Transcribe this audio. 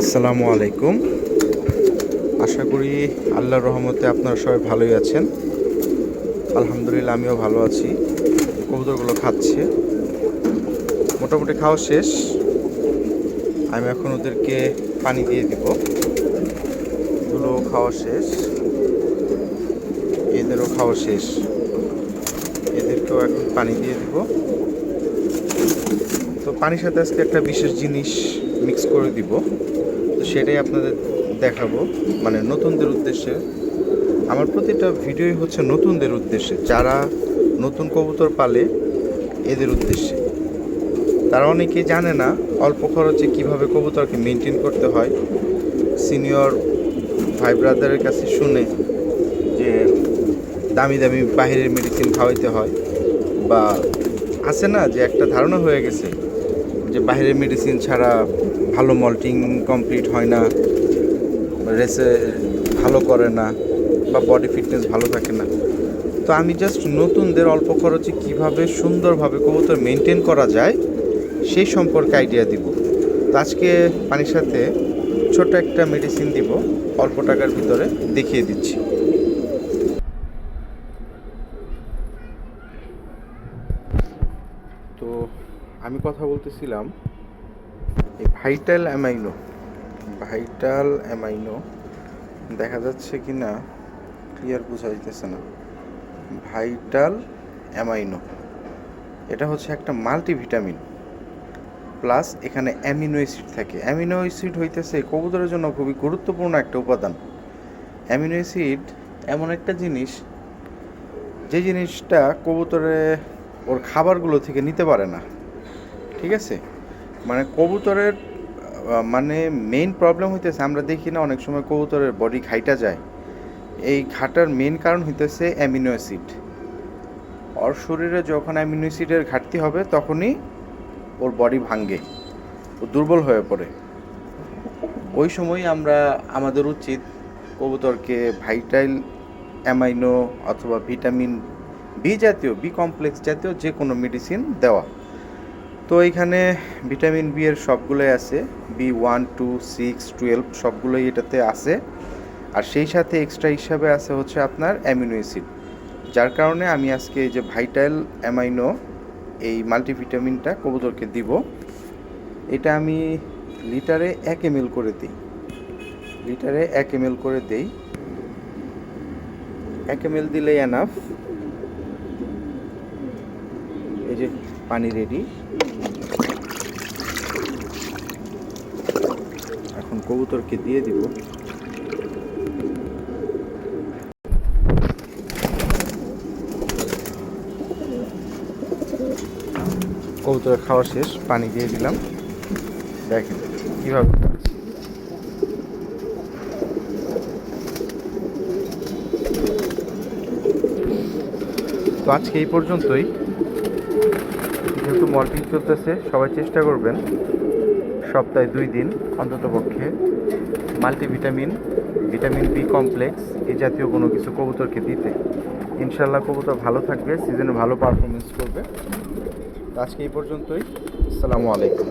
আসসালামু আলাইকুম। আশা করি আল্লাহর রহমতে আপনারা সবাই ভালোই আছেন। আলহামদুলিল্লাহ, আমিও ভালো আছি। কবুতরগুলো খাচ্ছে। মোটামুটি খাওয়া শেষ। আমি এখন ওদেরকে পানি দিয়ে দিব। এগুলো খাওয়া শেষ। এদেরও খাওয়া শেষ। এদেরকেও এখন পানি দিয়ে দিব। তো পানির সাথে আজকে একটা বিশেষ জিনিস মিক্স করে দিব। সেটাই আপনাদের দেখাবো। মানে নতুনদের উদ্দেশ্যে। আমার প্রতিটা ভিডিওই হচ্ছে নতুনদের উদ্দেশ্যে। যারা নতুন কবুতর পালে, এদের উদ্দেশ্যে। তারা অনেকেই জানে না অল্প খরচে কীভাবে কবুতরকে মেনটেন করতে হয়। সিনিয়র ভাই ব্রাদারের কাছে শুনে যে দামি দামি বাইরের মেডিসিন খাওয়াইতে হয়। বা আছে না যে একটা ধারণা হয়ে গেছে যে বাইরের মেডিসিন ছাড়া ভালো মল্টিং কমপ্লিট হয় না, রেসে ভালো করে না, বা বডি ফিটনেস ভালো থাকে না। তো আমি জাস্ট নতুনদের অল্প খরচে কীভাবে সুন্দরভাবে কবুতর মেনটেন করা যায়, সেই সম্পর্কে আইডিয়া দিব। তো আজকে পানির সাথে ছোট একটা মেডিসিন দিব, অল্প টাকার ভিতরে দেখিয়ে দিচ্ছি। তো আমি কথা বলতেছিলাম এই ভাইটাল অ্যামাইনো ভাইটাল অ্যামাইনো দেখা যাচ্ছে কি না? ক্লিয়ার বোঝা যাইতেছে না। ভাইটাল অ্যামাইনো এটা হচ্ছে একটা মাল্টিভিটামিন প্লাস এখানে অ্যামিনো অ্যাসিড থাকে। অ্যামিনো অ্যাসিড হইতেছে কবুতরের জন্য খুবই গুরুত্বপূর্ণ একটা উপাদান। অ্যামিনো অ্যাসিড এমন একটা জিনিস, যে জিনিসটা কবুতরে ওর খাবারগুলো থেকে নিতে পারে না। ঠিক আছে? মানে কবুতরের মানে মেইন প্রবলেম হইতেছে, আমরা দেখি না, অনেক সময় কবুতরের বডি ঘাইটা যায়। এই ঘাটার মেইন কারণ হইতেছে অ্যামিনো অ্যাসিড ওর শরীরে যখন অ্যামিনো অ্যাসিডের ঘাটতি হবে, তখনই ওর বডি ভাঙ্গে, ও দুর্বল হয়ে পড়ে। ওই সময় আমরা, আমাদের উচিত কবুতরকে ভাইটাইল অ্যামাইনো অথবা ভিটামিন বি জাতীয় বি কমপ্লেক্স জাতীয় যে কোনো মেডিসিন দেওয়া। তো এখানে ভিটামিন বি এর সবগুলোই আছে B one two six twelve সবগুলোই এটাতে আছে। আর সেই সাথে এক্সট্রা হিসাবে আছে হচ্ছে আপনার অ্যামিনো অ্যাসিড যার কারণে আমি আজকে এই যে ভাইটাল অ্যামাইনো এই মাল্টিভিটামিনটা কবুতরকে দিব। এটা আমি লিটারে এক এম করে দিই। লিটারে এক এম করে দেই। এক এম দিলেই এনাফ এই যে পানি রেডি এখন কবুতরকে দিয়ে দিব। কবুতরের খাওয়া শেষ, পানি দিয়ে দিলাম। দেখেন কীভাবে তো আজকে এই পর্যন্তই। যেহেতু মলটিং চলতেছে, সবাই চেষ্টা করবেন সপ্তাহে দুই দিন অন্তত পক্ষে মাল্টিভিটামিন, ভিটামিন বি কমপ্লেক্স এই জাতীয় কোনো কিছু কবুতরকে দিতে। ইনশাল্লাহ কবুতর ভালো থাকবে, সিজনে ভালো পারফরমেন্স করবে। আজকে এই পর্যন্তই। আসসালামু আলাইকুম।